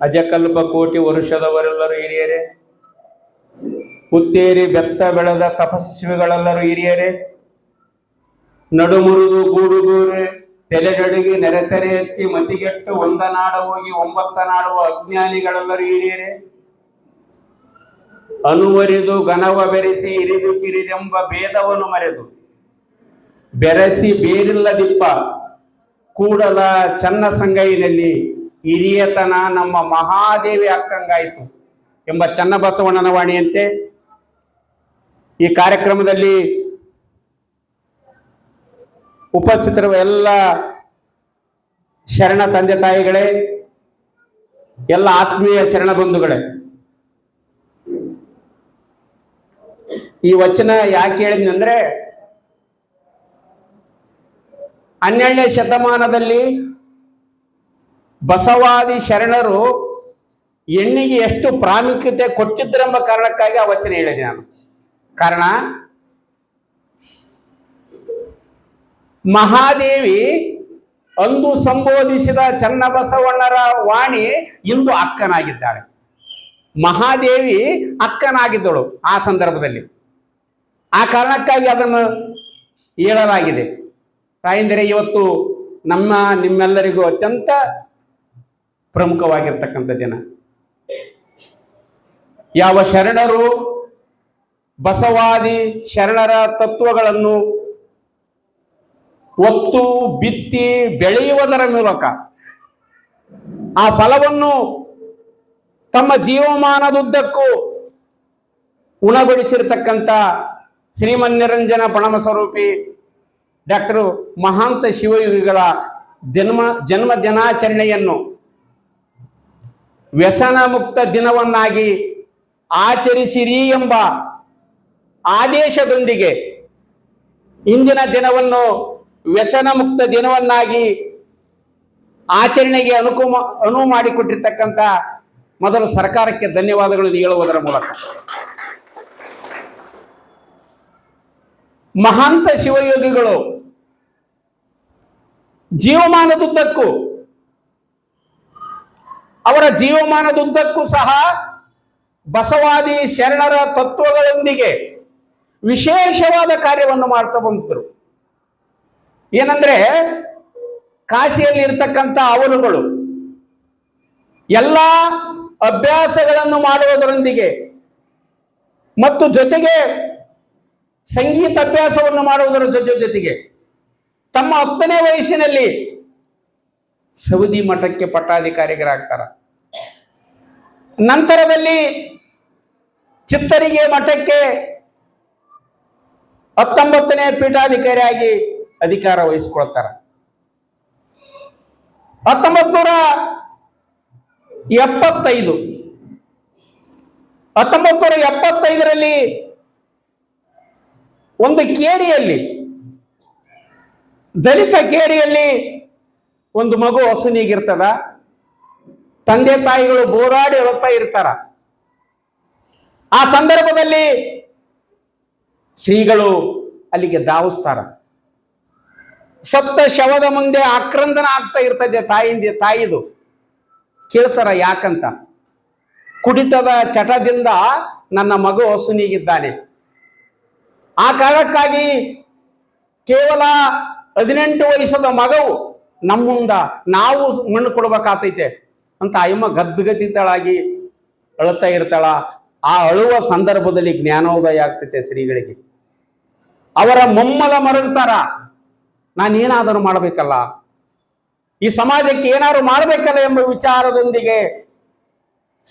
ಅಜಕಲ್ಪ ಕೋಟಿ ವರುಷದವರೆಲ್ಲರೂ ಹಿರಿಯರೇ ಹುತ್ತೇರಿ ಬೆತ್ತ ಬೆಳೆದ ತಪಸ್ವಿಗಳೆಲ್ಲರೂ ಹಿರಿಯರೇ, ನಡುಮುರುದು ಗೂಡುಗೂರೆ ತೆಲೆಗಡಿಗೆ ನೆರೆತೆರೆ ಹಚ್ಚಿ ಮತಿಗೆಟ್ಟು ಒಂದ ನಾಡ ಹೋಗಿ ಒಂಬತ್ತ ನಾಡುವ ಅಜ್ಞಾನಿಗಳೆಲ್ಲರೂ ಹಿರಿಯರೇ, ಅನುವರಿದು ಘನವ ಬೆರೆಸಿ ಇರಿದು ಕಿರಿದೆಂಬ ಭೇದವನ್ನು ಮರೆದು ಬೆರೆಸಿ ಬೇರಿಲ್ಲದಿಪ್ಪ. ಕೂಡಲ ಚನ್ನ ಸಂಗೈನಲ್ಲಿ ಹಿರಿಯತನ ನಮ್ಮ ಮಹಾದೇವಿ ಅಕ್ಕಂಗಾಯಿತು ಎಂಬ ಚನ್ನಬಸವಣ್ಣನ ವಾಣಿಯಂತೆ ಈ ಕಾರ್ಯಕ್ರಮದಲ್ಲಿ ಉಪಸ್ಥಿತರುವ ಎಲ್ಲ ಶರಣ ತಂದೆ ತಾಯಿಗಳೇ, ಎಲ್ಲ ಆತ್ಮೀಯ ಶರಣ ಬಂಧುಗಳೇ. ಈ ವಚನ ಯಾಕೆ ಹೇಳಿದ್ನಂದ್ರೆ ಹನ್ನೆರಡನೇ ಶತಮಾನದಲ್ಲಿ ಬಸವಾದಿ ಶರಣರು ಹೆಣ್ಣಿಗೆ ಎಷ್ಟು ಪ್ರಾಮುಖ್ಯತೆ ಕೊಟ್ಟಿದ್ದರೆಂಬ ಕಾರಣಕ್ಕಾಗಿ ಆ ವಚನ ಹೇಳಿದೆ ನಾನು. ಕಾರಣ, ಮಹಾದೇವಿ ಅಂದು ಸಂಬೋಧಿಸಿದ ಚನ್ನಬಸವಣ್ಣರ ವಾಣಿ ಇಂದು ಅಕ್ಕನಾಗಿದ್ದಾಳೆ. ಮಹಾದೇವಿ ಅಕ್ಕನಾಗಿದ್ದಳು ಆ ಸಂದರ್ಭದಲ್ಲಿ. ಆ ಕಾರಣಕ್ಕಾಗಿ ಅದನ್ನು ಹೇಳಲಾಗಿದೆ. ತಾಯಿಂದರೆ, ಇವತ್ತು ನಮ್ಮ ನಿಮ್ಮೆಲ್ಲರಿಗೂ ಅತ್ಯಂತ ಪ್ರಮುಖವಾಗಿರ್ತಕ್ಕಂಥ ದಿನ. ಯಾವ ಶರಣರು ಬಸವಾದಿ ಶರಣರ ತತ್ವಗಳನ್ನು ಒತ್ತು, ಬಿತ್ತಿ ಬೆಳೆಯುವುದರ ಮೂಲಕ ಆ ಫಲವನ್ನು ತಮ್ಮ ಜೀವಮಾನದುದ್ದಕ್ಕೂ ಉಣಗೊಳಿಸಿರ್ತಕ್ಕಂಥ ಶ್ರೀಮನ್ನಿರಂಜನ ಪಣಮ ಸ್ವರೂಪಿ ಡಾಕ್ಟರ್ ಮಹಾಂತ ಶಿವಯೋಗಿಗಳ ಜನ್ಮ ಜನ್ಮ ದಿನಾಚರಣೆಯನ್ನು ವ್ಯಸನ ಮುಕ್ತ ದಿನವನ್ನಾಗಿ ಆಚರಿಸಿರಿ ಎಂಬ ಆದೇಶದೊಂದಿಗೆ ಇಂದಿನ ದಿನವನ್ನು ವ್ಯಸನ ಮುಕ್ತ ದಿನವನ್ನಾಗಿ ಆಚರಣೆಗೆ ಅನುಕು ಅನುವು ಮಾಡಿಕೊಟ್ಟಿರ್ತಕ್ಕಂಥ ಮೊದಲು ಸರ್ಕಾರಕ್ಕೆ ಧನ್ಯವಾದಗಳನ್ನು ಹೇಳುವುದರ ಮೂಲಕ. ಮಹಾಂತ ಶಿವಯೋಗಿಗಳು ಜೀವಮಾನದುದ್ದಕ್ಕೂ, ಅವರ ಜೀವಮಾನದುದ್ದಕ್ಕೂ ಸಹ ಬಸವಾದಿ ಶರಣರ ತತ್ವಗಳೊಂದಿಗೆ ವಿಶೇಷವಾದ ಕಾರ್ಯವನ್ನು ಮಾಡ್ತಾ ಬಂದರು. ಏನಂದ್ರೆ ಕಾಶಿಯಲ್ಲಿ ಇರ್ತಕ್ಕಂಥ ಅವರುಗಳು ಎಲ್ಲ ಅಭ್ಯಾಸಗಳನ್ನು ಮಾಡುವುದರೊಂದಿಗೆ ಮತ್ತು ಜೊತೆಗೆ ಸಂಗೀತ ಅಭ್ಯಾಸವನ್ನು ಮಾಡುವುದರ ಜೊತೆ ಜೊತೆಗೆ ತಮ್ಮ ಹತ್ತನೇ ವಯಸ್ಸಿನಲ್ಲಿ ಸೌದಿ ಮಠಕ್ಕೆ ಪಟ್ಟಾಧಿಕಾರಿಗಳಾಗ್ತಾರ. ನಂತರದಲ್ಲಿ ಚಿತ್ತರಿಗೆ ಮಠಕ್ಕೆ ಹತ್ತೊಂಬತ್ತನೇ ಪೀಠಾಧಿಕಾರಿಯಾಗಿ ಅಧಿಕಾರ ವಹಿಸ್ಕೊಳ್ತಾರ. ಹತ್ತೊಂಬತ್ ನೂರ ಎಪ್ಪತ್ತೈದು. ಹತ್ತೊಂಬತ್ ನೂರ ಎಪ್ಪತ್ತೈದರಲ್ಲಿ ಒಂದು ಕೇರಿಯಲ್ಲಿ ದಲಿತ ಕೇರಿಯಲ್ಲಿ ಒಂದು ಮಗು ಹಸುನೀಗಿರ್ತದ, ತಂದೆ ತಾಯಿಗಳು ಬೋರಾಡಿ ಹೋಗ್ತಾ ಇರ್ತಾರ. ಆ ಸಂದರ್ಭದಲ್ಲಿ ಶ್ರೀಗಳು ಅಲ್ಲಿಗೆ ಧಾವಿಸ್ತಾರ. ಸಪ್ತ ಶವದ ಮುಂದೆ ಆಕ್ರಂದನ ಆಗ್ತಾ ಇರ್ತದೆ ತಾಯಿಂದ, ತಾಯಿದು. ಕೇಳ್ತಾರ ಯಾಕಂತ? ಕುಡಿತದ ಚಟದಿಂದ ನನ್ನ ಮಗು ಹಸುನಿಗಿದ್ದಾನೆ. ಆ ಕಾರಣಕ್ಕಾಗಿ ಕೇವಲ ಹದಿನೆಂಟು ವಯಸ್ಸದ ಮಗವು ನಮ್ಮುಂದ ನಾವು ಮಣ್ಣು ಕೊಡ್ಬೇಕಾತೈತೆ ಅಂತ ಅಯ್ಯಮ್ಮ ಗದ್ಗದಿದ್ದಳಾಗಿ ಅಳುತ್ತಾ ಇರ್ತಾಳ. ಆ ಅಳುವ ಸಂದರ್ಭದಲ್ಲಿ ಜ್ಞಾನೋದಯ ಆಗ್ತೈತೆ ಶ್ರೀಗಳಿಗೆ. ಅವರ ಮೊಮ್ಮಲ ಮರಗುತ್ತಾರ ನಾನೇನಾದರೂ ಮಾಡಬೇಕಲ್ಲ? ಈ ಸಮಾಜಕ್ಕೆ ಏನಾದ್ರು ಮಾಡಬೇಕಲ್ಲ ಎಂಬ ವಿಚಾರದೊಂದಿಗೆ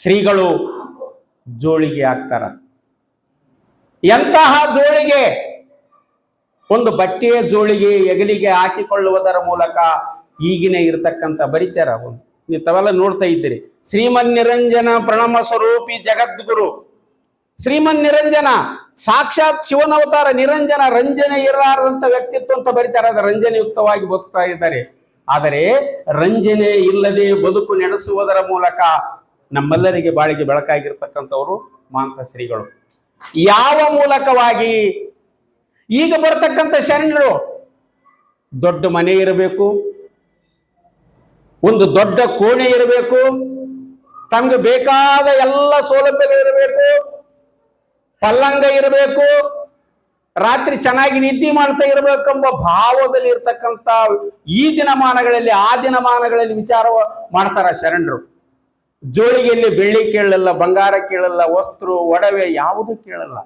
ಶ್ರೀಗಳು ಜೋಳಿಗೆ ಆಗ್ತಾರ. ಎಂತಹ ಜೋಳಿಗೆ ಒಂದು ಬಟ್ಟೆಯ ಜೋಳಿಗೆ ಎಗಲಿಗೆ ಹಾಕಿಕೊಳ್ಳುವುದರ ಮೂಲಕ ಈಗಿನ ಇರತಕ್ಕಂಥ ಬರಿತಾರ ಒಂದು ನೀವು ತಾವೆಲ್ಲ ನೋಡ್ತಾ ಇದ್ದೀರಿ. ಶ್ರೀಮನ್ ನಿರಂಜನ ಪ್ರಣಮ ಸ್ವರೂಪಿ ಜಗದ್ಗುರು. ಶ್ರೀಮನ್ ನಿರಂಜನ ಸಾಕ್ಷಾತ್ ಶಿವನವತಾರ ನಿರಂಜನ ರಂಜನೆ ಇರಲಾರದಂತ ವ್ಯಕ್ತಿತ್ವ ಅಂತ ಬರೀತಾರೆ ಅದು ರಂಜನೆಯುಕ್ತವಾಗಿ ಬದುಕ್ತಾ ಇದ್ದಾರೆ. ಆದರೆ ರಂಜನೆ ಇಲ್ಲದೆ ಬದುಕು ನಡೆಸುವುದರ ಮೂಲಕ ನಮ್ಮೆಲ್ಲರಿಗೆ ಬಾಳಿಗೆ ಬೆಳಕಾಗಿರ್ತಕ್ಕಂಥವರು ಮಾಂತ ಶ್ರೀಗಳು ಯಾವ ಮೂಲಕವಾಗಿ ಈಗ ಬರತಕ್ಕಂಥ ಶರಣರು, ದೊಡ್ಡ ಮನೆ ಇರಬೇಕು, ಒಂದು ದೊಡ್ಡ ಕೋಣೆ ಇರಬೇಕು ತಮಗೆ ಬೇಕಾದ ಎಲ್ಲ ಸೌಲಭ್ಯಗಳಿರಬೇಕು ಪಲ್ಲಂಗ ಇರಬೇಕು, ರಾತ್ರಿ ಚೆನ್ನಾಗಿ ನಿದ್ದೆ ಮಾಡ್ತಾ ಇರಬೇಕೆಂಬ ಭಾವದಲ್ಲಿ ಇರ್ತಕ್ಕಂಥ ಈ ದಿನಮಾನಗಳಲ್ಲಿ, ಆ ದಿನಮಾನಗಳಲ್ಲಿ ವಿಚಾರ ಮಾಡ್ತಾರ ಶರಣರು. ಜೋಳಿಗೆಯಲ್ಲಿ ಬೆಳ್ಳಿ ಕೇಳಲ್ಲ ಬಂಗಾರ ಕೇಳಲ್ಲ ವಸ್ತ್ರ, ಒಡವೆ ಯಾವುದು ಕೇಳಲ್ಲ.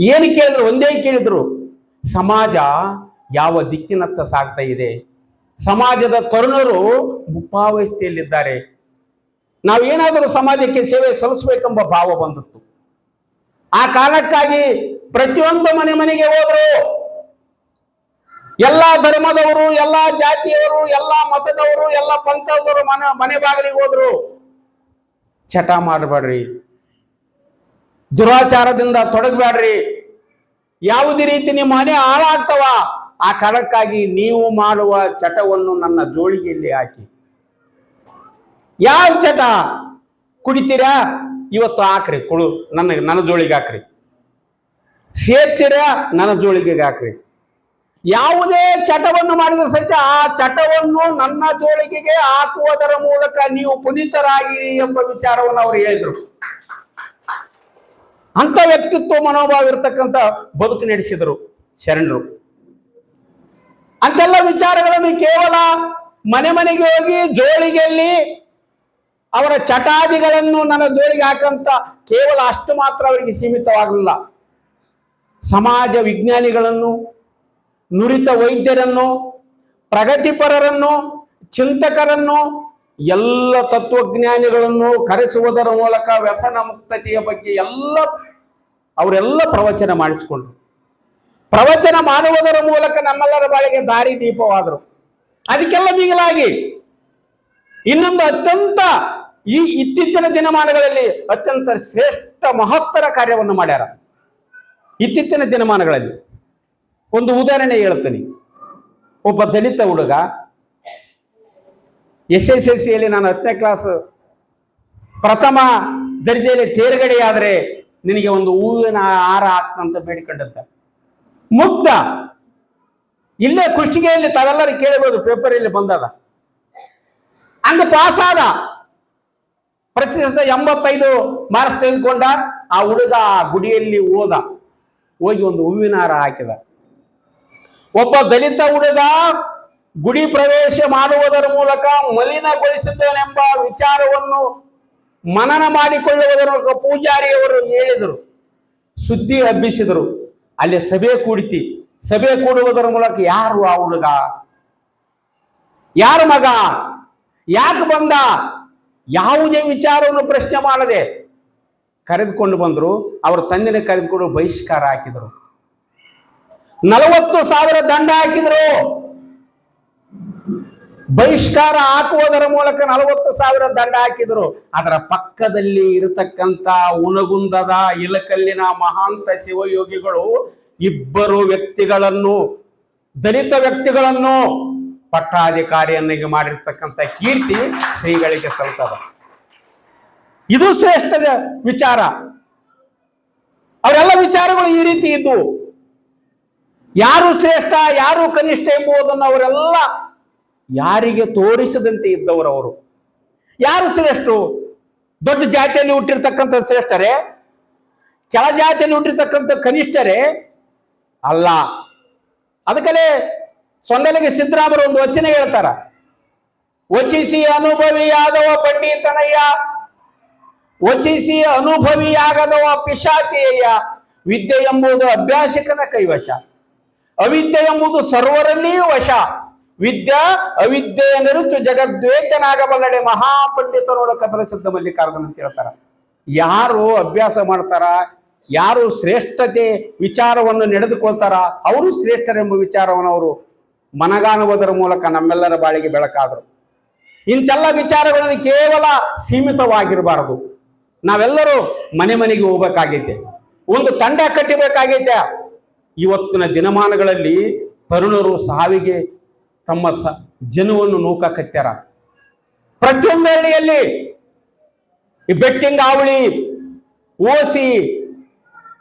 ಏನು ಕೇಳಿದ್ರು? ಒಂದೇ ಕೇಳಿದ್ರು, ಸಮಾಜ ಯಾವ ದಿಕ್ಕಿನತ್ತ ಸಾಗ್ತಾ ಇದೆ? ಸಮಾಜದ ತರುಣರು ನಾವು ನಾವೇನಾದರೂ ಸಮಾಜಕ್ಕೆ ಸೇವೆ ಸಲ್ಲಿಸಬೇಕೆಂಬ ಭಾವ ಬಂದಿತ್ತು. ಆ ಕಾರಣಕ್ಕಾಗಿ ಪ್ರತಿಯೊಂದು ಮನೆ ಮನೆಗೆ ಹೋದ್ರು. ಎಲ್ಲಾ ಧರ್ಮದವರು, ಎಲ್ಲಾ ಜಾತಿಯವರು, ಎಲ್ಲಾ ಮತದವರು, ಎಲ್ಲ ಪಂಥದವರು ಮನೆ ಮನೆ ಬಾಗಿಲಿಗೆ ಹೋದ್ರು. ಚಟ ಮಾಡಬೇಡ್ರಿ. ದುರಾಚಾರದಿಂದ ತೊಡಗಬೇಡ್ರಿ. ಯಾವುದೇ ರೀತಿ ನಿಮ್ಮ ಮನೆ ಹಾಳಾಗ್ತವ, ಆ ಕಾರಣಕ್ಕಾಗಿ ನೀವು ಮಾಡುವ ಚಟವನ್ನು ನನ್ನ ಜೋಳಿಗೆಯಲ್ಲಿ ಹಾಕಿ. ಯಾವ ಚಟ ಕುಡಿತೀರಾ? ಇವತ್ತು ಹಾಕ್ರಿ ಕುಳು ನನ್ನ ನನ್ನ ಜೋಳಿಗೆ ಹಾಕ್ರಿ. ಸೇರ್ತೀರಾ ನನ್ನ ಜೋಳಿಗೆಗೆ ಹಾಕ್ರಿ. ಯಾವುದೇ ಚಟವನ್ನು ಮಾಡಿದ ಸಹಿತ ಆ ಚಟವನ್ನು ನನ್ನ ಜೋಳಿಗೆಗೆ ಹಾಕುವುದರ ಮೂಲಕ ನೀವು ಪುನೀತರಾಗಿರಿ ಎಂಬ ವಿಚಾರವನ್ನು ಅವರು ಹೇಳಿದ್ರು. ಅಂತ ವ್ಯಕ್ತಿತ್ವ ಮನೋಭಾವ ಇರತಕ್ಕಂತ ಬದುಕು ನಡೆಸಿದರು ಶರಣರು. ಅಂತೆಲ್ಲ ವಿಚಾರಗಳನ್ನು ಕೇವಲ ಮನೆ ಮನೆಗೆ ಹೋಗಿ ಜೋಳಿಗೆಯಲ್ಲಿ ಅವರ ಚಟಾದಿಗಳನ್ನು ನನ್ನ ಜೋಳಿಗೆ ಹಾಕಂತ ಕೇವಲ ಅಷ್ಟು ಮಾತ್ರ ಅವರಿಗೆ ಸೀಮಿತವಾಗಲಿಲ್ಲ. ಸಮಾಜ ವಿಜ್ಞಾನಿಗಳನ್ನು, ನುರಿತ ವೈದ್ಯರನ್ನು, ಪ್ರಗತಿಪರರನ್ನು, ಚಿಂತಕರನ್ನು, ಎಲ್ಲ ತತ್ವಜ್ಞಾನಿಗಳನ್ನು ಕರೆಸುವುದರ ಮೂಲಕ ವ್ಯಸನ ಮುಕ್ತತೆಯ ಬಗ್ಗೆ ಎಲ್ಲ ಅವರೆಲ್ಲ ಪ್ರವಚನ ಮಾಡಿಸಿಕೊಂಡ್ರು. ಪ್ರವಚನ ಮಾಡುವುದರ ಮೂಲಕ ನಮ್ಮೆಲ್ಲರ ಬಾಳಿಗೆ ದಾರಿ ದೀಪವಾದರು. ಅದಕ್ಕೆಲ್ಲ ಮೀಗಲಾಗಿ ಇನ್ನೊಂದು ಅತ್ಯಂತ ಈ ಇತ್ತೀಚಿನ ದಿನಮಾನಗಳಲ್ಲಿ ಅತ್ಯಂತ ಶ್ರೇಷ್ಠ ಮಹತ್ತರ ಕಾರ್ಯವನ್ನು ಮಾಡ್ಯಾರ. ಇತ್ತೀಚಿನ ದಿನಮಾನಗಳಲ್ಲಿ ಒಂದು ಉದಾಹರಣೆ ಹೇಳ್ತೀನಿ. ಒಬ್ಬ ದಲಿತ ಹುಡುಗ ಎಸ್ ಎಸ್ ಎಲ್ ಸಿಯಲ್ಲಿ ನಾನು ಹತ್ತನೇ ಕ್ಲಾಸ್ ಪ್ರಥಮ ದರ್ಜೆಯಲ್ಲಿ ತೇರ್ಗಡೆಯಾದರೆ ನಿನಗೆ ಒಂದು ಹೂವಿನ ಹಾರ ಹಾಕ್ತಂತ ಬೇಡಿಕೊಂಡಂತ. ಮುಕ್ತ. ಇಲ್ಲೇ ಕುಷ್ಟಿಗೆಯಲ್ಲಿ ತಾವೆಲ್ಲರೂ ಕೇಳಬಹುದು ಪೇಪರಲ್ಲಿ ಬಂದದ ಹಂಗ ಪಾಸ್ ಆದ. ಪ್ರತಿಶತ ಎಂಬತ್ತೈದು ಮಾರ್ಕ್ಸ್ ತೆಗೆದುಕೊಂಡ, ಆ ಹುಡುಗ ಆ ಗುಡಿಯಲ್ಲಿ ಹೋದ. ಹೋಗಿ ಒಂದು ಹೂವಿನ ಹಾರ ಹಾಕಿದ. ಒಬ್ಬ ದಲಿತ ಹುಡುಗ ಗುಡಿ ಪ್ರವೇಶ ಮಾಡುವುದರ ಮೂಲಕ ಮಲಿನಗೊಳಿಸುತ್ತೇನೆಂಬ ವಿಚಾರವನ್ನು ಮನನ ಮಾಡಿಕೊಳ್ಳುವುದರ ಪೂಜಾರಿಯವರು ಹೇಳಿದರು. ಸುದ್ದಿ ಹಬ್ಬಿಸಿದರು. ಅಲ್ಲಿ ಸಭೆ ಕೂಡಿತಿ. ಸಭೆ ಕೂಡುವುದರ ಮೂಲಕ ಯಾರು ಆ ಹುಡುಗ? ಯಾರ ಮಗ? ಯಾಕೆ ಬಂದ? ಯಾವುದೇ ವಿಚಾರವನ್ನು ಪ್ರಶ್ನೆ ಮಾಡದೆ ಕರೆದುಕೊಂಡು ಬಂದರು. ಅವರ ತಂದೆನ ಕರೆದುಕೊಂಡು ಬಹಿಷ್ಕಾರ ಹಾಕಿದರು. ನಲವತ್ತು ಸಾವಿರ ದಂಡ ಹಾಕಿದ್ರು. ಬಹಿಷ್ಕಾರ ಹಾಕುವುದರ ಮೂಲಕ ನಲವತ್ತು ಸಾವಿರ ದಂಡ ಹಾಕಿದ್ರು. ಅದರ ಪಕ್ಕದಲ್ಲಿ ಇರತಕ್ಕಂತ ಉನಗುಂದದ ಇಲಕಲ್ಲಿನ ಮಹಾಂತ ಶಿವಯೋಗಿಗಳು ಇಬ್ಬರು ವ್ಯಕ್ತಿಗಳನ್ನು, ದಲಿತ ವ್ಯಕ್ತಿಗಳನ್ನು ಪಟ್ಟಾಧಿಕಾರಿಯನ್ನಾಗಿ ಮಾಡಿರ್ತಕ್ಕಂಥ ಕೀರ್ತಿ ಶ್ರೀಗಳಿಗೆ ಸಲ್ತದ. ಇದು ಶ್ರೇಷ್ಠ ವಿಚಾರ. ಅವರೆಲ್ಲ ವಿಚಾರಗಳು ಈ ರೀತಿ ಇದ್ದು ಯಾರು ಶ್ರೇಷ್ಠ, ಯಾರು ಕನಿಷ್ಠ ಎಂಬುದನ್ನು ಅವರೆಲ್ಲ ಯಾರಿಗೆ ತೋರಿಸದಂತೆ ಇದ್ದವರು ಅವರು. ಯಾರು ಶ್ರೇಷ್ಠರು? ದೊಡ್ಡ ಜಾತಿಯಲ್ಲಿ ಹುಟ್ಟಿರ್ತಕ್ಕಂಥ ಶ್ರೇಷ್ಠರೇ? ಕೆಳ ಜಾತಿಯಲ್ಲಿ ಹುಟ್ಟಿರ್ತಕ್ಕಂಥ ಕನಿಷ್ಠರೇ? ಅಲ್ಲ. ಅದಕ್ಕಲೇ ಸೊಂದಲಿಗೆ ಸಿದ್ದರಾಮರು ಒಂದು ವಚನ ಹೇಳ್ತಾರ. ವಚಿಸಿ ಅನುಭವಿಯಾದವ ಪಂಡಿತನಯ್ಯ. ವಚಿಸಿ ಅನುಭವಿಯಾಗದವ ಪಿಶಾಚಿಯಯ್ಯ. ವಿದ್ಯೆ ಎಂಬುದು ಅಭ್ಯಾಸಕನ ಕೈವಶ. ಅವಿದ್ಯೆ ಎಂಬುದು ಸರ್ವರಲ್ಲಿಯೂ ವಶ. ವಿದ್ಯಾ ಅವಿದ್ಯೆ ನಿರುತ್ತು ಜಗದ್ವೇತನಾಗಬಲ್ಲಡೆ ಮಹಾಪಂಡಿತನೋಡ ಪ್ರಸಿದ್ಧ ಮಲ್ಲಿಕಾರ್ಜುನ ಅಂತ ಹೇಳ್ತಾರ. ಯಾರು ಅಭ್ಯಾಸ ಮಾಡ್ತಾರ, ಯಾರು ಶ್ರೇಷ್ಠತೆ ವಿಚಾರವನ್ನು ನಡೆದುಕೊಳ್ತಾರ, ಅವರು ಶ್ರೇಷ್ಠರೆಂಬ ವಿಚಾರವನ್ನು ಅವರು ಮನಗಾಣುವುದರ ಮೂಲಕ ನಮ್ಮೆಲ್ಲರ ಬಾಳಿಗೆ ಬೆಳಕಾದರು. ಇಂತೆಲ್ಲ ವಿಚಾರಗಳನ್ನು ಕೇವಲ ಸೀಮಿತವಾಗಿರಬಾರದು. ನಾವೆಲ್ಲರೂ ಮನೆ ಮನೆಗೆ ಹೋಗ್ಬೇಕಾಗೈತೆ. ಒಂದು ತಂಡ ಕಟ್ಟಬೇಕಾಗೈತೆ. ಇವತ್ತಿನ ದಿನಮಾನಗಳಲ್ಲಿ ತರುಣರು ಸಾವಿಗೆ ತಮ್ಮ ಸ ಜನವನ್ನು ನೂಕಾಕತ್ಯಾರ. ಪ್ರತಿಯೊಂದು ಹಳ್ಳಿಯಲ್ಲಿ ಈ ಬೆಟ್ಟಿಂಗ್ ಆವಳಿ ಓಸಿ,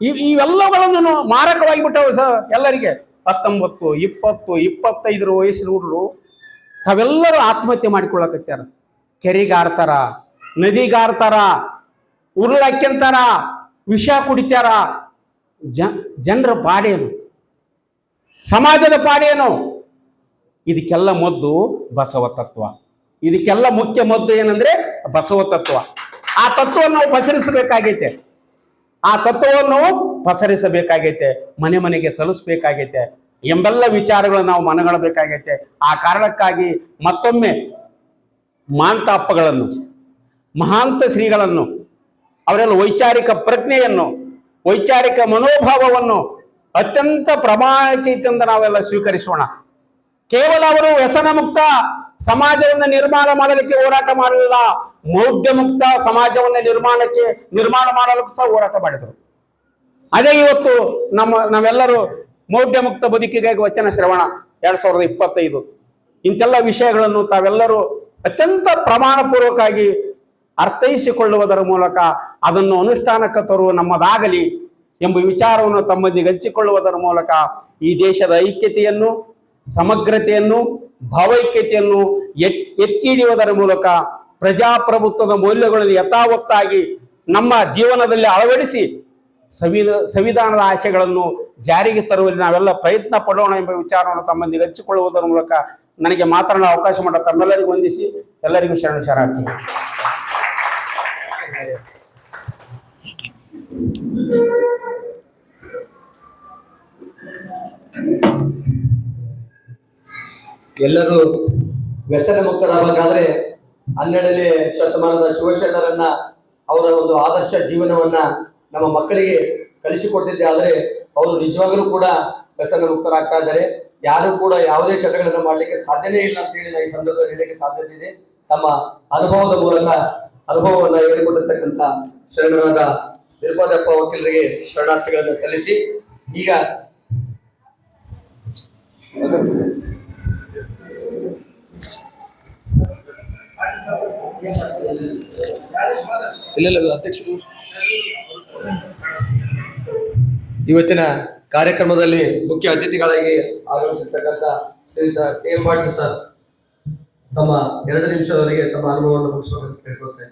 ಇವ್ ಇವೆಲ್ಲಗಳನ್ನು ಮಾರಕವಾಗಿ ಬಿಟ್ಟವು ಸ ಎಲ್ಲರಿಗೆ. ಹತ್ತೊಂಬತ್ತು, ಇಪ್ಪತ್ತು, ಇಪ್ಪತ್ತೈದರ ವಯಸ್ಸಿನ ಹುಡುಗರು ತಾವೆಲ್ಲರೂ ಆತ್ಮಹತ್ಯೆ ಮಾಡಿಕೊಳ್ಳಕತ್ಯಾರ. ಕೆರಿಗಾರ್ತಾರ ನದಿಗಾರ್ತಾರ ಹಾಕ್ಯಂತಾರ ವಿಷ ಕುಡಿತಾರ ಜ, ಜನರ ಪಾಡೇನು? ಸಮಾಜದ ಪಾಡೇನು? ಇದಕ್ಕೆಲ್ಲ ಮದ್ದು ಬಸವ ತತ್ವ. ಇದಕ್ಕೆಲ್ಲ ಮುಖ್ಯ ಮದ್ದು ಏನಂದ್ರೆ ಬಸವ ತತ್ವ. ಆ ತತ್ವವನ್ನು ನಾವು ಪಸರಿಸಬೇಕಾಗೈತೆ. ಆ ತತ್ವವನ್ನು ಪಸರಿಸಬೇಕಾಗೈತೆ, ಮನೆ ಮನೆಗೆ ತಲುಸ್ಬೇಕಾಗೈತೆ, ಎಂಬೆಲ್ಲ ವಿಚಾರಗಳನ್ನು ನಾವು ಮನಗಣಬೇಕಾಗೈತೆ. ಆ ಕಾರಣಕ್ಕಾಗಿ ಮತ್ತೊಮ್ಮೆ ಮಾಂತಾಪ್ಪಗಳನ್ನು ಮಹಾಂತ ಶ್ರೀಗಳನ್ನು, ಅವರೆಲ್ಲ ವೈಚಾರಿಕ ಪ್ರಜ್ಞೆಯನ್ನು, ವೈಚಾರಿಕ ಮನೋಭಾವವನ್ನು ಅತ್ಯಂತ ಪ್ರಾಮಾಣಿಕತೆಯಿಂದ ನಾವೆಲ್ಲ ಸ್ವೀಕರಿಸೋಣ. ಕೇವಲ ಅವರು ವ್ಯಸನ ಮುಕ್ತ ಸಮಾಜವನ್ನು ನಿರ್ಮಾಣ ಮಾಡಲಿಕ್ಕೆ ಹೋರಾಟ ಮಾಡಲಿಲ್ಲ. ಮೌಢ್ಯ ಮುಕ್ತ ಸಮಾಜವನ್ನು ನಿರ್ಮಾಣಕ್ಕೆ, ನಿರ್ಮಾಣ ಮಾಡಲು ಸಹ ಹೋರಾಟ ಮಾಡಿದರು. ಅದೇ ಇವತ್ತು ನಮ್ಮ, ನಾವೆಲ್ಲರೂ ಮೌಢ್ಯ ಮುಕ್ತ ಬದುಕಿಗಾಗಿ ವಚನ ಶ್ರವಣ ಎರಡ್ ಸಾವಿರದ ಇಪ್ಪತ್ತೈದು. ಇಂತೆಲ್ಲ ವಿಷಯಗಳನ್ನು ತಾವೆಲ್ಲರೂ ಅತ್ಯಂತ ಪ್ರಮಾಣಪೂರ್ವಕವಾಗಿ ಅರ್ಥೈಸಿಕೊಳ್ಳುವುದರ ಮೂಲಕ ಅದನ್ನು ಅನುಷ್ಠಾನಕ್ಕೆ ತರುವ ನಮ್ಮದಾಗಲಿ ಎಂಬ ವಿಚಾರವನ್ನು ತಮ್ಮೊಂದಿಗೆ ಹಂಚಿಕೊಳ್ಳುವುದರ ಮೂಲಕ ಈ ದೇಶದ ಐಕ್ಯತೆಯನ್ನು ಸಮಗ್ರತೆಯನ್ನು, ಭಾವೈಕ್ಯತೆಯನ್ನು ಎತ್ತಿ ಹಿಡಿಯುವುದರ ಮೂಲಕ ಪ್ರಜಾಪ್ರಭುತ್ವದ ಮೌಲ್ಯಗಳನ್ನು ಯಥಾವತ್ತಾಗಿ ನಮ್ಮ ಜೀವನದಲ್ಲಿ ಅಳವಡಿಸಿ ಸಂವಿಧ ಸಂವಿಧಾನದ ಆಶಯಗಳನ್ನು ಜಾರಿಗೆ ತರುವಲ್ಲಿ ನಾವೆಲ್ಲ ಪ್ರಯತ್ನ ಪಡೋಣ ಎಂಬ ವಿಚಾರವನ್ನು ತಮ್ಮೊಂದಿಗೆ ಹಚ್ಚಿಕೊಳ್ಳುವುದರ ಮೂಲಕ ನನಗೆ ಮಾತನಾಡಲು ಅವಕಾಶ ಮಾಡ ತಮ್ಮೆಲ್ಲರಿಗೂ ವಂದಿಸಿ, ಎಲ್ಲರಿಗೂ ಶರಣ ಶರಣಾರ್ಥಿ ಎಲ್ಲರೂ ವ್ಯಸನ ಮುಕ್ತರಾಗಬೇಕಾದ್ರೆ ಹನ್ನೆರಡನೇ ಶತಮಾನದ ಶಿವಶರಣರನ್ನ ಅವರ ಒಂದು ಆದರ್ಶ ಜೀವನವನ್ನ ನಮ್ಮ ಮಕ್ಕಳಿಗೆ ಕಲಿಸಿಕೊಟ್ಟಿದ್ದೆ. ಆದರೆ ಅವರು ನಿಜವಾಗಲೂ ಕೂಡ ವ್ಯಸನ ಮುಕ್ತರಾಗ್ತಾ ಇದ್ದಾರೆ ಯಾರು ಕೂಡ ಯಾವುದೇ ಚಟಗಳನ್ನು ಮಾಡಲಿಕ್ಕೆ ಸಾಧ್ಯನೇ ಇಲ್ಲ ಅಂತೇಳಿ ನಾವು ಈ ಸಂದರ್ಭದಲ್ಲಿ ಹೇಳಲಿಕ್ಕೆ ಸಾಧ್ಯತೆ ಇದೆ. ತಮ್ಮ ಅನುಭವದ ಮೂಲಕ ಅನುಭವವನ್ನು ಹೇಳಿಕೊಟ್ಟಿರ್ತಕ್ಕಂಥ ಶರಣರಾದ ನಿರ್ಪಾದಪ್ಪ ವಕೀಲರಿಗೆ ಶರಣಾರ್ಥಿಗಳನ್ನು ಸಲ್ಲಿಸಿ. ಈಗ ಇಲ್ಲ ಇಲ್ಲ ಅಧ್ಯಕ್ಷರು ಇವತ್ತಿನ ಕಾರ್ಯಕ್ರಮದಲ್ಲಿ ಮುಖ್ಯ ಅತಿಥಿಗಳಾಗಿ ಆಗಮಿಸಿರ್ತಕ್ಕಂಥ ಶ್ರೀಯುತ ಕೆ ಪಾಟೀಲ್ ಸರ್, ತಮ್ಮ ಎರಡು ನಿಮಿಷದವರೆಗೆ ತಮ್ಮ ಅನುಭವವನ್ನು ಮುಗಿಸೋದನ್ನು ಕೇಳ್ಕೊಳ್ತಾ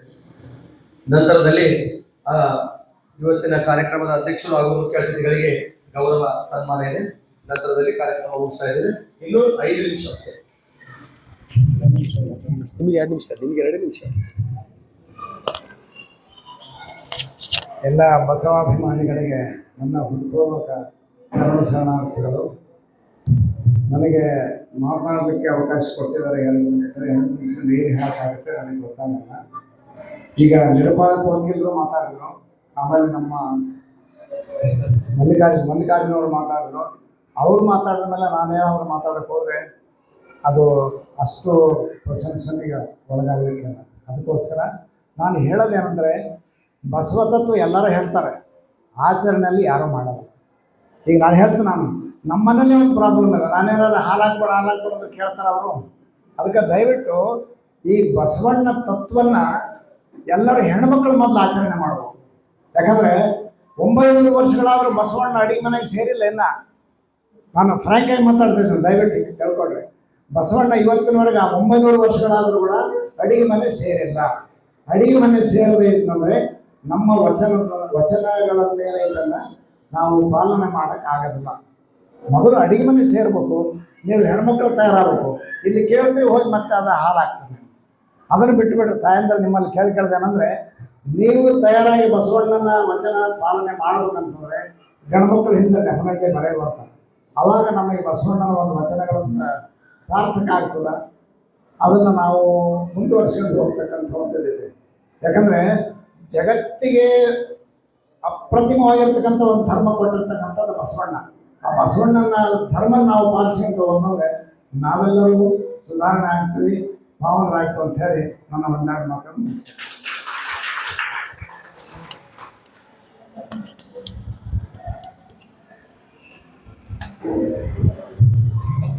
ನಂತರದಲ್ಲಿ, ಆ, ಇವತ್ತಿನ ಕಾರ್ಯಕ್ರಮದ ಅಧ್ಯಕ್ಷರು ಹಾಗೂ ಮುಖ್ಯ ಅತಿಥಿಗಳಿಗೆ ಗೌರವ ಸನ್ಮಾನ ಇದೆ. ನಂತರದಲ್ಲಿ ಕಾರ್ಯಕ್ರಮ ಮುಗಿಸ್ತಾ ಇದ್ದೇವೆ ಇನ್ನೂ ಐದು ನಿಮಿಷ ಅಷ್ಟೇ. ನಿಮಗೆ ಎರಡು ನಿಮಿಷ, ನಿಮಗೆ ಎರಡು ನಿಮಿಷ. ಎಲ್ಲ ಬಸವಾಭಿಮಾನಿಗಳಿಗೆ ನನ್ನ ಹೃತ್ಪೂರ್ವಕ ಶರಣ ಶರಣಾರ್ಥಿಗಳು. ನನಗೆ ಮಾತನಾಡಲಿಕ್ಕೆ ಅವಕಾಶ ಕೊಟ್ಟಿದ್ದಾರೆ ನಿಮಿಷ ನೀರು ಹೇಳೋಕ್ಕಾಗುತ್ತೆ ನನಗೆ ಗೊತ್ತಾಗಲ್ಲ. ಈಗ ನಿರುಪಾದಕ ವಕೀಲರು ಮಾತಾಡಿದ್ರು, ಆಮೇಲೆ ನಮ್ಮ ಮಲ್ಲಿಕಾರ್ಜುನ ಮಲ್ಲಿಕಾರ್ಜುನ ಅವರು ಮಾತಾಡಿದ್ರು. ಅವ್ರು ಮಾತಾಡಿದ ಮೇಲೆ ನಾನೇ ಅವ್ರು ಮಾತಾಡಕ್ಕೆ ಹೋದರೆ ಅದು ಅಷ್ಟು ಪ್ರಶಂಸನೆಗೆ ಒಳಗಾಗಲಿಕ್ಕಿಲ್ಲ ಅದಕ್ಕೋಸ್ಕರ ನಾನು ಹೇಳೋದೇನೆಂದರೆ ಬಸವ ತತ್ವ ಎಲ್ಲರೂ ಹೇಳ್ತಾರೆ, ಆಚರಣೆಯಲ್ಲಿ ಯಾರೂ ಮಾಡಲ್ಲ. ಈಗ ನಾನು ಹೇಳ್ತೀನಿ ನಾನು, ನಮ್ಮ ಒಂದು ಪ್ರಾಬ್ಲಮ್ ಇದೆ. ನಾನೇನಾದ್ರು ಹಾಲು ಹಾಕ್ಬೇಡ ಹಾಲು ಹಾಕ್ಬೇಡ ಅಂತ ಕೇಳ್ತಾರೆ ಅವರು. ಅದಕ್ಕೆ ದಯವಿಟ್ಟು ಈ ಬಸವಣ್ಣ ತತ್ವನ್ನ ಎಲ್ಲರೂ ಹೆಣ್ಮಕ್ಳು ಮೊದಲು ಆಚರಣೆ ಮಾಡಬೇಕು. ಯಾಕಂದರೆ ಒಂಬೈನೂರು ವರ್ಷಗಳಾದರೂ ಬಸವಣ್ಣ ಅಡಿಗೆ ಮನೆಗೆ ಸೇರಿಲ್ಲ ಇನ್ನ. ನಾನು ಫ್ರ್ಯಾಂಕಾಗಿ ಮಾತಾಡ್ತಿದ್ದೀನಿ ದಯವಿಟ್ಟು ಕೇಳ್ಕೊಡ್ರಿ ಬಸವಣ್ಣ ಇವತ್ತಿನವರೆಗೆ ಆ ಒಂಬೈನೂರು ವರ್ಷಗಳಾದರೂ ಕೂಡ ಅಡಿಗೆ ಮನೆ ಸೇರಿಲ್ಲ. ಅಡಿಗೆ ಮನೆ ಸೇರದೆ ಇತ್ತಂದರೆ ನಮ್ಮ ವಚನ ವಚನಗಳನ್ನೇನೈತನ್ನ ನಾವು ಪಾಲನೆ ಮಾಡೋಕ್ಕಾಗೋದಿಲ್ಲ ಮೊದಲು ಅಡಿಗೆ ಮನೆ ಸೇರ್ಬೇಕು, ನೀವು ಹೆಣ್ಮಕ್ಳು ತಯಾರಾಗಬೇಕು. ಇಲ್ಲಿ ಕೇಳಿದ್ರೆ ಹೋಗಿ ಮತ್ತೆ ಅದು ಹಾಳಾಗ್ತದೆ. ಅದನ್ನು ಬಿಟ್ಟುಬಿಟ್ರೆ ತಾಯಂದ್ರೆ ನಿಮ್ಮಲ್ಲಿ ಕೇಳಿ ಕೇಳ್ದೇನಂದ್ರೆ ನೀವು ತಯಾರಾಗಿ ಬಸವಣ್ಣನ ವಚನ ಪಾಲನೆ ಮಾಡ್ಬೇಕಂತಂದ್ರೆ ಗಂಡ್ಮಕ್ಳು ಹಿಂದೆ ಡೆಫಿನೆಟ್ಲಿ ಬರೇ ಬರ್ತಾರೆ ಅವಾಗ ನಮಗೆ ಬಸವಣ್ಣನ ಒಂದು ವಚನಗಳನ್ನ ಸಾರ್ಥಕ ಆಗ್ತದ? ಅದನ್ನು ನಾವು ಮುಂದುವರ್ಸ್ಕೊಂಡು ಹೋಗ್ತಕ್ಕಂಥ ಒಂದಿದೆ ಯಾಕಂದರೆ ಜಗತ್ತಿಗೆ ಅಪ್ರತಿಮವಾಗಿರ್ತಕ್ಕಂಥ ಒಂದು ಧರ್ಮ ಕೊಟ್ಟಿರ್ತಕ್ಕಂಥದ್ದು ಬಸವಣ್ಣ. ಆ ಬಸವಣ್ಣನ ಧರ್ಮ ನಾವು ಪಾಲಿಸ್ಕೊಂಡು ಅನ್ನೋದ್ರೆ ನಾವೆಲ್ಲರೂ ಸುಧಾರಣೆ ಆಗ್ತೀವಿ ಪಾವನರಾಗ್ತೀವಿ ಅಂತ ಹೇಳಿ ನನ್ನ ಒಂದೆರಡು ಮಾತನ್ನು ಮುಗಿಸ್ತೇನೆ.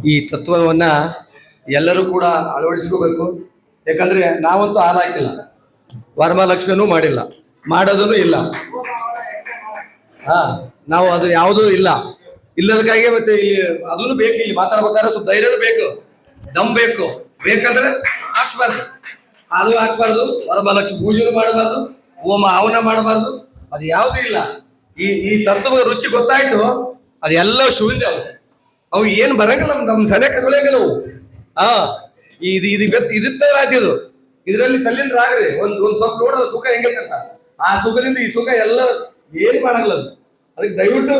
ಈ ತತ್ವವನ್ನ ಎಲ್ಲರೂ ಕೂಡ ಅಳವಡಿಸ್ಕೋಬೇಕು. ಯಾಕಂದ್ರೆ ನಾವಂತೂ ಹಾಲು ಹಾಕಿಲ್ಲ. ಮಾಡಿಲ್ಲ. ಮಾಡೋದೂ ಇಲ್ಲ. ಹಾ, ನಾವು ಅದು ಯಾವುದೂ ಇಲ್ಲ. ಇಲ್ಲದಕ್ಕಾಗಿ ಮತ್ತೆ ಅದನ್ನು ಬೇಕು, ಇಲ್ಲಿ ಮಾತಾಡ್ಬೇಕಾದ್ರೆ ಸ್ವಲ್ಪ ಧೈರ್ಯ ಬೇಕು. ದಮ್ ಬೇಕು. ಬೇಕಂದ್ರೆ ಹಾಕ್ಸ್ಬಾರ್ದು. ಅದು ಹಾಕ್ಬಾರ್ದು, ವರಮಹಾಲಕ್ಷ್ಮಿ ಪೂಜೆನೂ ಮಾಡಬಾರ್ದು, ಹೋಮ ಹವನ ಮಾಡಬಾರ್ದು. ಅದು ಯಾವುದೂ ಇಲ್ಲ. ಈ ಈ ತತ್ವ ರುಚಿ ಗೊತ್ತಾಯ್ತು. ಅದೆಲ್ಲ ಶೂನ್ಯ ಅವು ಏನು ಬರಂಗಿಲ್ಲ ನಮ್ ನಮ್ಮ ಸೆಳೆಕ ಸೊಲೆಗಳು ಆ, ಇದು ಇದು ಇದಿತ್ತ ಇದು. ಇದರಲ್ಲಿ ತಲ್ಲಿನ ರಾಗ್ರಿ ಒಂದ್ ಒಂದ್ ಸ್ವಲ್ಪ ನೋಡೋದು ಸುಖ ಹೆಂಗಂತ ಆ ಸುಖದಿಂದ ಈ ಸುಖ ಎಲ್ಲ ಏನ್ ಅದು. ಅದಕ್ಕೆ ದಯವಿಟ್ಟು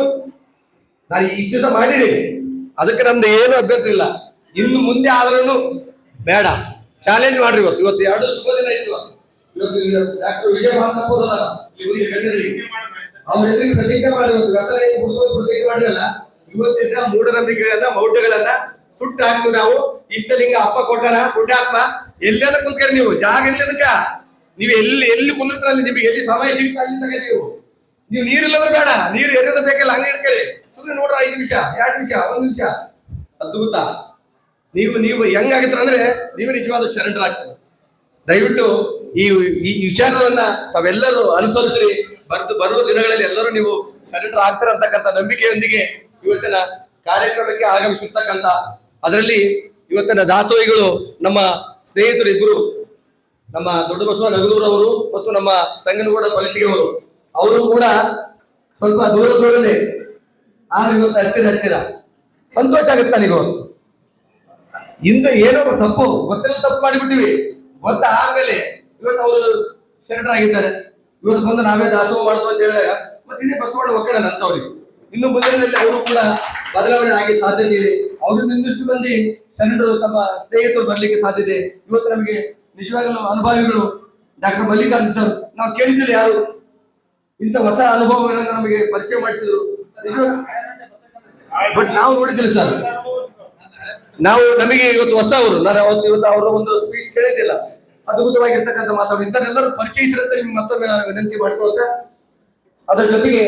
ನಾನು ಈ ದಿವಸ ಮಾಡಿರಿ. ಅದಕ್ಕೆ ನಮ್ದು ಏನು ಅಭ್ಯರ್ಥಿ ಇಲ್ಲ. ಇನ್ನು ಮುಂದೆ ಆದ್ರೂ ಬೇಡ. ಚಾಲೆಂಜ್ ಮಾಡ್ರಿ ಇವತ್ತು. ಇವತ್ತು ಎರಡು ಶುಭ ದಿನ ಇತ್ತು ಇವತ್ತು. ಡಾಕ್ಟರ್ ವಿಜಯ ಗಣ್ಯರಿಗೆ ಅವ್ರ ಎದುರಿಗೆ ಪ್ರತಿಜ್ಞೆ ಮಾಡಿ ಇವತ್ತು. ಬಿಡ್ಬೋದು ಪ್ರತಿಜ್ಞೆ ಮಾಡಿರಲ್ಲ. ಇವತ್ತಿನ ಮೂಢನಂಬಿಕೆಗಳನ್ನ ಮೌಢ್ಯಗಳನ್ನ ಸುಟ್ಟು ಹಾಕ್ತು ನಾವು. ಇಷ್ಟಲಿಂಗ ಅಪ್ಪ ಕೊಟ್ಟಾನ, ಪುಣ್ಯಾತ್ಮ. ಎಲ್ಲೆಲ್ಲ ಕುಂತ್ಕೊಂಡು ನೀವು? ಜಾಗ ಎಲ್ಲಿದಕ್ಕ ನೀವು ಎಲ್ಲಿ ಎಲ್ಲಿ ಕುಂದ್ರಲ್ಲಿ ನಿಮಗೆ? ಎಲ್ಲಿ ಸಮಯ ಸಿಗ್ತಾ ಇಲ್ಲ ನೀವು? ನೀವು ನೀರಿಲ್ಲದ ಬೇಡ. ನೀರು ಎರೆದ ಬೇಕಲ್ಲ ಹಂಗೆ ಇಡ್ಕೊಳ್ಳಿ ಸುಮ್ಮನೆ ನೋಡ್ರ ಐದು ನಿಮಿಷ, ಎರಡು ನಿಮಿಷ, ಒಂದು ನಿಮಿಷ. ಅದ್ಭುತ. ನೀವು ನೀವು ಹೆಂಗಾಗಿತ್ರ ಅಂದ್ರೆ ನೀವೇ ನಿಜವಾದ ಶರಣರಾಗ್ತದೆ ದಯವಿಟ್ಟು ಈ ಈ ವಿಚಾರವನ್ನ ತಾವೆಲ್ಲರೂ ಅನುಸರಿಸ್ರಿ. ಬರ್ದು, ಬರುವ ದಿನಗಳಲ್ಲಿ ಎಲ್ಲರೂ ನೀವು ಸರೆಂಡರ್ ಆಗ್ತಾರಂತಕ್ಕಂಥ ನಂಬಿಕೆಯೊಂದಿಗೆ ಇವತ್ತಿನ ಕಾರ್ಯಕ್ರಮಕ್ಕೆ ಆಗಮಿಸಿರ್ತಕ್ಕಂಥ ಅದರಲ್ಲಿ ಇವತ್ತಿನ ದಾಸೋಹಿಗಳು ನಮ್ಮ ಸ್ನೇಹಿತರು ಇಬ್ಬರು ನಮ್ಮ ದೊಡ್ಡ ಬಸವ ನಗದೂರವರು ಮತ್ತು ನಮ್ಮ ಸಂಗನಗೌಡ ಪಲ್ಲಿಯವರು ಅವರು ಕೂಡ ಸ್ವಲ್ಪ ದೂರ ದೂರನೇ ಆದ್ರೆ ಇವತ್ತು ಹತ್ತಿರ ಹತ್ತಿರ. ಸಂತೋಷ ಆಗುತ್ತೆ ನನಗೂ ಇಂದು ಏನೋ ತಪ್ಪು, ಗೊತ್ತಿಲ್ಲ ತಪ್ಪು ಮಾಡಿಬಿಟ್ಟಿವಿ. ಗೊತ್ತ ಆದ್ಮೇಲೆ ಇವತ್ತು ಅವರು ಸೆಂಟರ್ ಆಗಿದ್ದಾರೆ ಇವತ್ತು ಬಂದು ನಾವೇ ದಾಸೋಹ ಮಾಡ್ತು ಅಂತ ಹೇಳಿದಾಗ, ಮತ್ತೆ ಇದೇ ಬಸವಣ್ಣ ಒಕ್ಕಡ ಅಂತವ್ರಿಗೆ ಇನ್ನು ಮುಂದಿನಲ್ಲಿ ಅವರು ಕೂಡ ಬದಲಾವಣೆ ಆಗಿ ಸಾಧ್ಯತೆ ಇದೆ ಅವರು ಇನ್ನಷ್ಟು ಮಂದಿ ಶರಣರು ತಮ್ಮ ಸ್ನೇಹಿತರು ಬರ್ಲಿಕ್ಕೆ ಸಾಧ್ಯತೆ ಇವತ್ತು ನಮಗೆ ನಿಜವಾಗಲೂ ಅನುಭವಿಗಳು ಡಾಕ್ಟರ್ ಮಲ್ಲಿಕಾರ್ಜುನ್ ಸರ್, ನಾವು ಕೇಳಿದ್ದಲ್ಲಿ ಯಾರು? ಇಂಥ ಹೊಸ ಅನುಭವಗಳನ್ನು ನಮಗೆ ಪರಿಚಯ ಮಾಡಿಸಿದ್ರು. ಬಟ್ ನಾವು ನೋಡಿದ್ದಿಲ್ಲ ಸರ್. ನಾವು ನಮಗೆ ಇವತ್ತು ಹೊಸ ಅವರು, ನಾನು ಅವತ್ತು ಇವತ್ತು ಅವರ ಒಂದು ಸ್ಪೀಚ್ ಕೇಳಿದ್ದಿಲ್ಲ. ಅದ್ಭುತವಾಗಿರ್ತಕ್ಕಂಥ ಮಾತಾಡು ಇಂಥವರೆಲ್ಲರೂ ಪರಿಚಯಿಸಿರಂತ ನಿಮ್ಗೆ ಮತ್ತೊಮ್ಮೆ ನಾನು ವಿನಂತಿ ಮಾಡ್ಕೊಳ್ತಾ ಅದರ ಜೊತೆಗೆ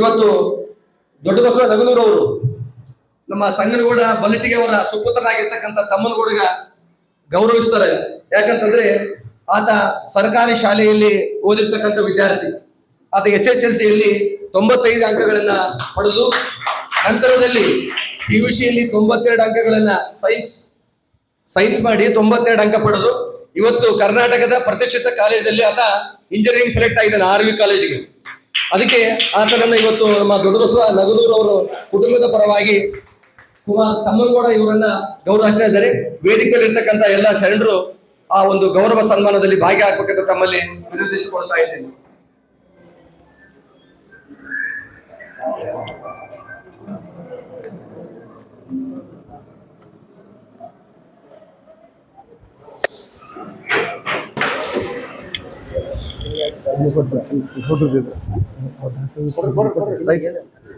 ಇವತ್ತು ದೊಡ್ಡ ಬಸವ ನಗನೂರವರು ನಮ್ಮ ಸಂಗನಗೌಡ ಬಲ್ಲಟಿಗೆ ಅವರ ಸುಪುತ್ರನಾಗಿರ್ತಕ್ಕಂಥ ತಮ್ಮನಗೌಡಗ ಗೌರವಿಸ್ತಾರೆ. ಯಾಕಂತಂದ್ರೆ ಆತ ಸರ್ಕಾರಿ ಶಾಲೆಯಲ್ಲಿ ಓದಿರ್ತಕ್ಕಂಥ ವಿದ್ಯಾರ್ಥಿ. ಆತ ಎಸ್ ಎಸ್ ಎಲ್ ಸಿಯಲ್ಲಿ ತೊಂಬತ್ತೈದು ಅಂಕಗಳನ್ನ ಪಡೆದು ನಂತರದಲ್ಲಿ ಪಿ ಯು ಸಿಯಲ್ಲಿ ತೊಂಬತ್ತೆರಡು ಅಂಕಗಳನ್ನ ಸೈನ್ಸ್ ಸೈನ್ಸ್ ಮಾಡಿ ತೊಂಬತ್ತೆರಡು ಅಂಕ ಪಡೆದು ಇವತ್ತು ಕರ್ನಾಟಕದ ಪ್ರತಿಷ್ಠಿತ ಕಾಲೇಜಲ್ಲಿ ಆತ ಇಂಜಿನಿಯರಿಂಗ್ ಸೆಲೆಕ್ಟ್ ಆಗಿದ್ದಾನೆ, ಆರ್ ವಿ ಕಾಲೇಜಿಗೆ. ಅದಕ್ಕೆ ಆತನನ್ನ ಇವತ್ತು ನಮ್ಮ ದೊಡ್ಡ ಬಸವ ನಗದೂರು ಅವರು ಕುಟುಂಬದ ಪರವಾಗಿ ಕುಮಾರ್ ತಮ್ಮನಗೌಡ ಇವರನ್ನ ಗೌರವಿಸ್ತಾ ಇದ್ದಾರೆ. ವೇದಿಕೆಯಲ್ಲಿ ಇರ್ತಕ್ಕಂಥ ಎಲ್ಲ ಶರಣರು ಆ ಒಂದು ಗೌರವ ಸನ್ಮಾನದಲ್ಲಿ ಭಾಗಿಯಾಗಬೇಕಂತ ತಮ್ಮಲ್ಲಿ ವಿನಂತಿಸಿಕೊಳ್ತಾ ಇದ್ದೇನೆ.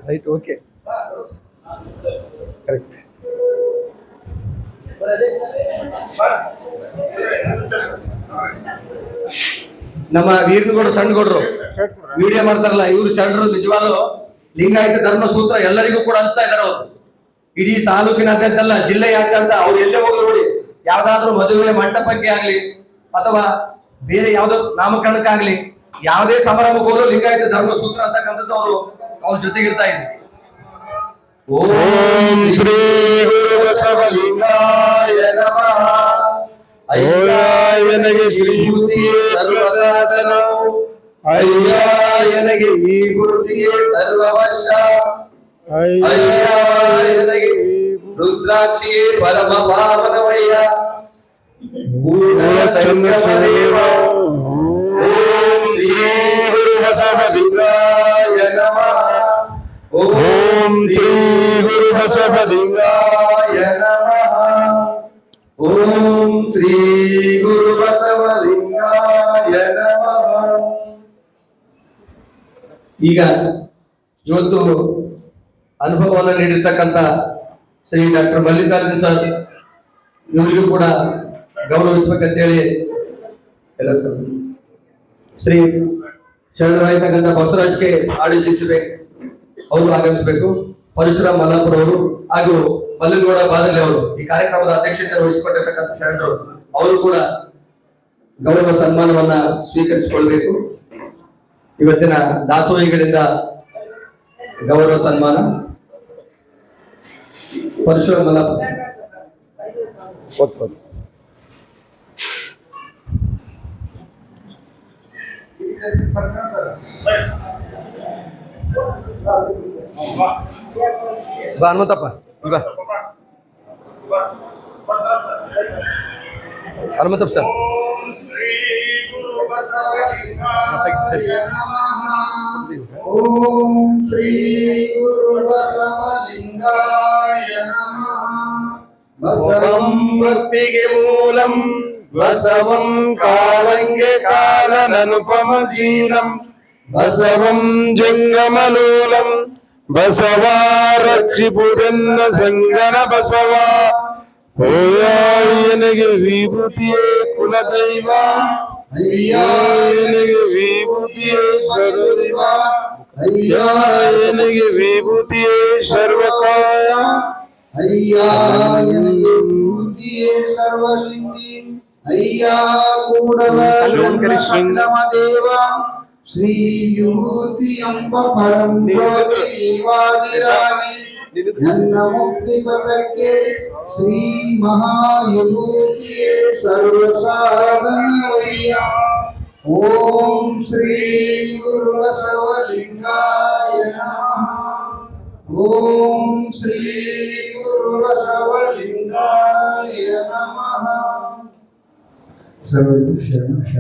ರೈಟ್ ಓಕೆ ಕರೆಕ್ಟ್ ನಮ್ಮ ವೀರನಗೌಡರು ಸಣ್ಣಗೌಡರು ವಿಡಿಯೋ ಮಾಡ್ತಾರಲ್ಲ, ಇವ್ರು ಶರಣರು ನಿಜವಾಗ್ಲು ಲಿಂಗಾಯತ ಧರ್ಮ ಸೂತ್ರ ಎಲ್ಲರಿಗೂ ಕೂಡ ಅನ್ಸ್ತಾ ಇದಾರೆ ಅವರು. ಇಡೀ ತಾಲೂಕಿನಾದ್ಯಂತ ಅಲ್ಲ ಜಿಲ್ಲೆಯಾದ್ಯಂತ ಅವ್ರು ಎಲ್ಲೇ ಹೋಗ್ಲಿ ನೋಡಿ, ಯಾವ್ದಾದ್ರು ಮದುವೆ ಮಂಟಪಕ್ಕೆ ಆಗ್ಲಿ ಅಥವಾ ಬೇರೆ ಯಾವ್ದೋ ನಾಮಕರಣಕ್ಕಾಗ್ಲಿ ಯಾವುದೇ ಸಮಾರಂಭಕ್ಕೆ ಹೋದ್ರು ಲಿಂಗಾಯತ ಧರ್ಮ ಸೂತ್ರ ಅಂತಕ್ಕಂಥದ್ದು ಅವರು ಅವ್ರ ಜೊತೆಗಿರ್ತಾ ಇದ್ರು. ಓಂ ಶ್ರೀ ಗುರು ಬಸವಲಿಂಗಾಯ ನಮಃ. ಅಯ್ಯಾಯನಗೆ ಶ್ರೀ ಸರ್ವಸಾಧನವು ಅಯ್ಯಾಯನಗೆ ಈ ಗುರುತಿಗೆ ಸರ್ವವಶ. ಅಯ್ಯಾಯನಗೆ ರುದ್ರಾಕ್ಷಿಯೇ ಪರಮ ಪಾವನವಯ್ಯ ದೇವ ಓಂ ಶ್ರೀ ಗುರು ಬಸವಲಿಂಗಾಯ ನಮಃ ಓಂ ಶ್ರೀ ಗುರು ಬಸವಲಿಂಗಾಯ ನಮಃ ಓಂ ಶ್ರೀ ಗುರು ಬಸವಲಿಂಗಾಯ ನಮಃ ಈಗ ಇವತ್ತು ಅನುಭವವನ್ನು ನೀಡಿರ್ತಕ್ಕಂಥ ಶ್ರೀ ಡಾಕ್ಟರ್ ಮಲ್ಲಿಕಾರ್ಜುನ್ ಸರ್ ಇವರಿಗೂ ಕೂಡ ಗೌರವಿಸ್ಬೇಕಂತೇಳಿ ಎಲ್ಲ ಶ್ರೀ ಶರಣರಾಗಿರ್ತಕ್ಕಂಥ ಬಸವರಾಜ್ಗೆ ಆದೇಶಿಸಬೇಕು ಅವರು ಆಗಮಿಸಬೇಕು. ಪರಶುರಾಮ್ ಮಲ್ಲಾಪುರ ಅವರು ಹಾಗೂ ಮಲ್ಲನಗೌಡ ಬಾದಲಿ ಅವರು ಈ ಕಾರ್ಯಕ್ರಮದ ಅಧ್ಯಕ್ಷತೆ ವಹಿಸಿಕೊಂಡಿರ್ತಕ್ಕಂಥ ಶರಣರು, ಅವರು ಕೂಡ ಗೌರವ ಸನ್ಮಾನವನ್ನ ಸ್ವೀಕರಿಸಿಕೊಳ್ಬೇಕು. ಇವತ್ತಿನ ದಾಸೋಹಿಗಳಿಂದ ಗೌರವ ಸನ್ಮಾನ. ಪರಶುರಾಮ್ ಮಲ್ಲಪ್ಪ ಬಾ ಹನುಮಂತಪ್ಪ ಇಲ್ಲಿ ಬಾ ಹನುಮಂತಪ್ಪ ಸರ್ ಓಂ ಶ್ರೀ ಗುರು ಬಸವಲಿಂಗಾಯ ನಮಃ ಬಸವಂ ಭಕ್ತಿಗೆ ಮೂಲಂ ಬಸವಂ ಕಾಲಂಗೆ ಕಾಲನನುಪಮಶೀಲಂ ಬಸವಂ ಜಂಗಮಲೂಲಂ ಬಸವ ರಕ್ಷಿಪುಡೆನ್ನ ಸಂಗನ ಬಸವ ಹೋಯಾಯನಿಗೆ ವಿಭೂತಿಯೇ ಕುಲದೈವ ಅಯ್ಯಾಯನಿಗೆ ವಿಭೂತಿಯೇ ಸರ್ವದೈವ ಅಯ್ಯಾಯನಿಗೆ ವಿಭೂತಿಯೇ ಸರ್ವಕಾಯ ಅಯ್ಯಾಯನಿಗೆ ವಿಭೂತಿಯೇ ಸರ್ವಸಿದ್ಧಿ ಅಯ್ಯ ಕೂಡಲ ಸಂಗಮ ದೇವ ಶ್ರೀ ವಿಭೂತಿ ಎಂಬ ಪರಂ ಜ್ಯೋತಿ ನೀವಾದಿರಾಗಿ ನನ್ನ ಮುಕ್ತಿ ಪದಕ್ಕೆ ಶ್ರೀ ಮಹಾಯುಭೂತಿಯೇ ಸರ್ವಸಾಧನವಯ್ಯ ಓಂ ಶ್ರೀ ಗುರು ಬಸವಲಿಂಗಾಯ ನಮಃ ಓಂ ಶ್ರೀ ಗುರು ಬಸವಲಿಂಗಾಯ ನಮಃ ሰው ሁሉ ሸ